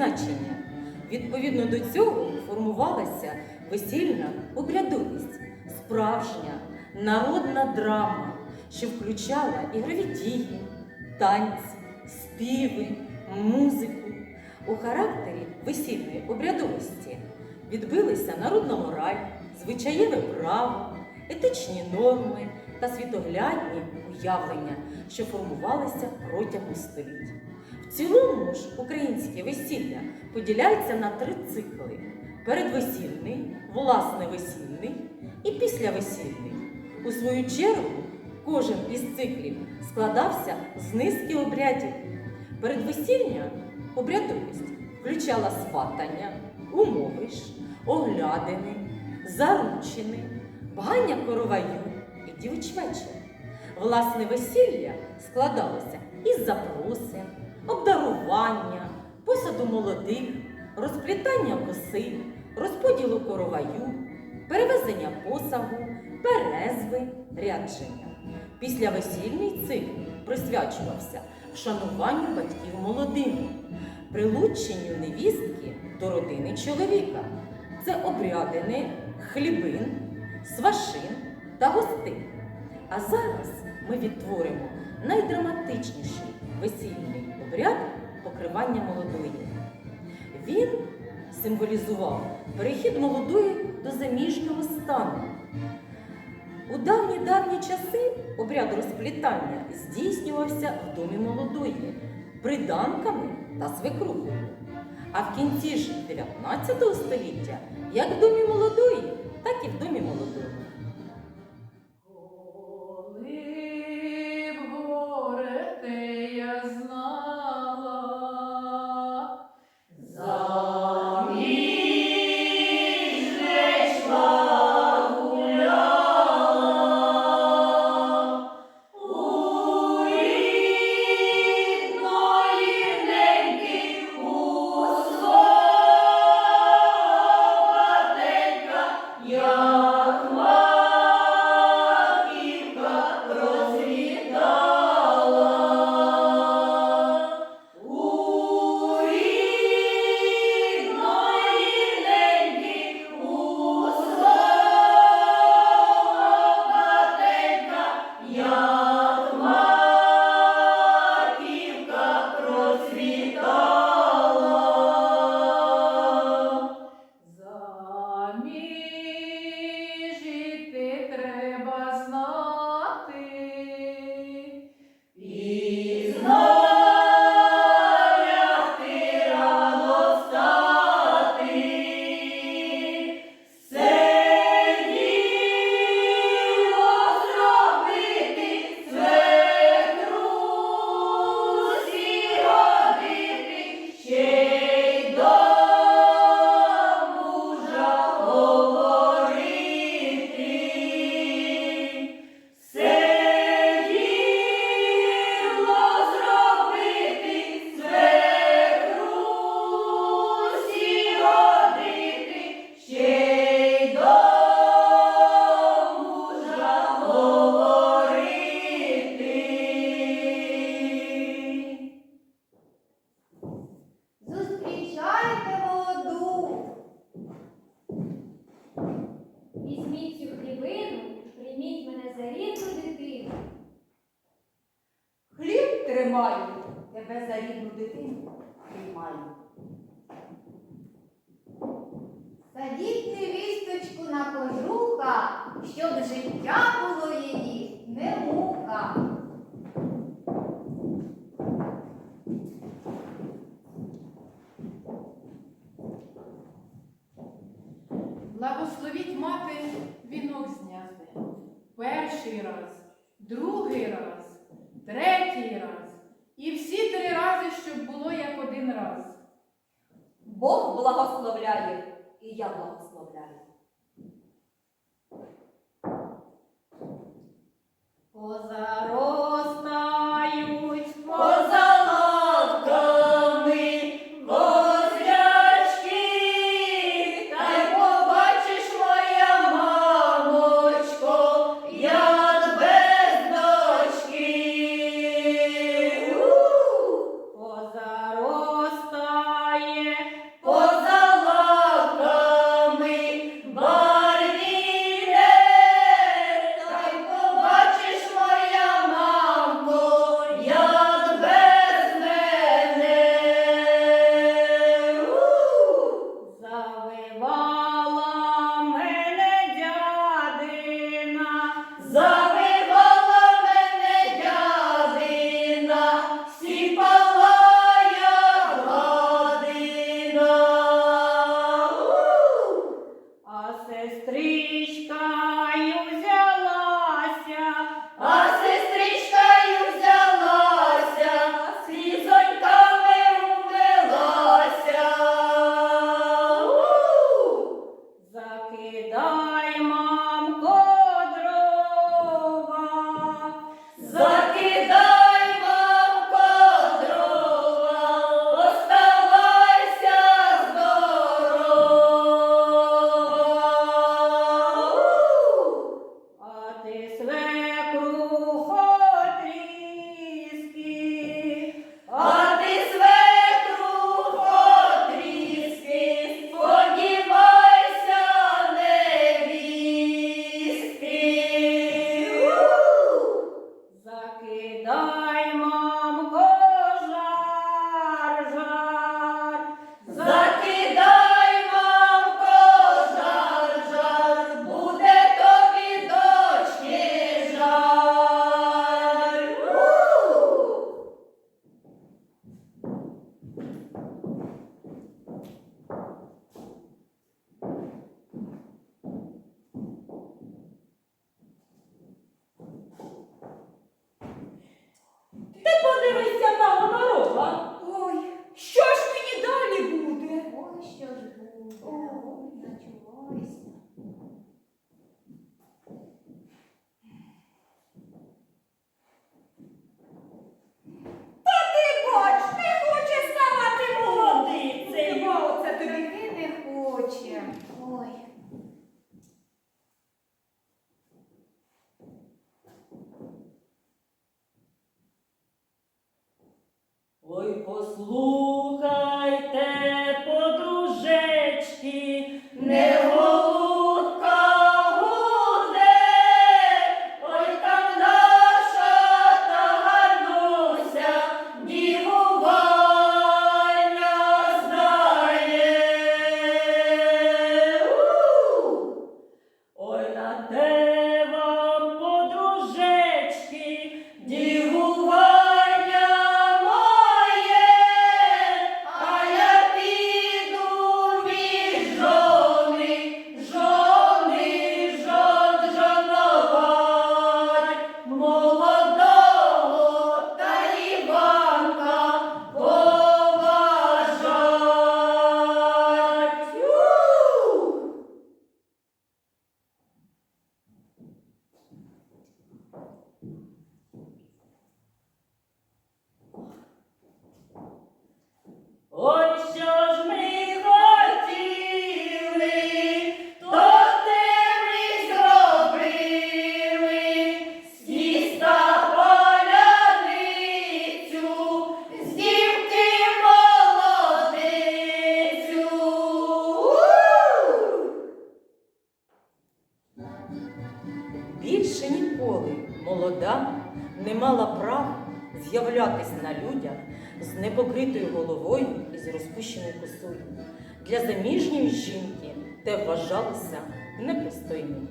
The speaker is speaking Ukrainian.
значення. Відповідно до цього формувалася весільна обрядовість, справжня народна драма, що включала ігрові дії, танці, співи, музику. У характері весільної обрядовості відбилися народна мораль, звичаєве право, етичні норми та світоглядні уявлення, що формувалися протягом століть. Цілому ж українське весілля поділяється на три цикли: передвесільний, власне весільний і післявесільний. У свою чергу кожен із циклів складався з низки обрядів. Передвесільня обрядовість включала сватання, умовиш, оглядини, заручини, бгання короваю і дівчвечір. Власне весілля складалося із запросин, обдарування, посаду молодих, розплітання коси, розподілу короваю, перевезення посагу, перезви, рядження. Післявесільний цикл присвячувався вшануванню батьків молодими, прилученню невістки до родини чоловіка. Це обрядини хлібин, свашин та гостин. А зараз ми відтворимо найдраматичніший весільний обряд покривання молодої. Він символізував перехід молодої до заміжнього стану. У давні-давні часи обряд розплітання здійснювався в домі молодої, приданками та свекрухою. А в кінці ж 19 століття як в домі молодої, так і в домі молодого. Тримаю, тебе за рідну дитину приймаю. Садіть невісточку на кожуха, щоб життя було її не благословляє, і я благословляю. Позаростають, pois luz. Більше ніколи молода не мала права з'являтись на людях з непокритою головою і з розпущеною косою. Для заміжньої жінки те вважалося непристойним.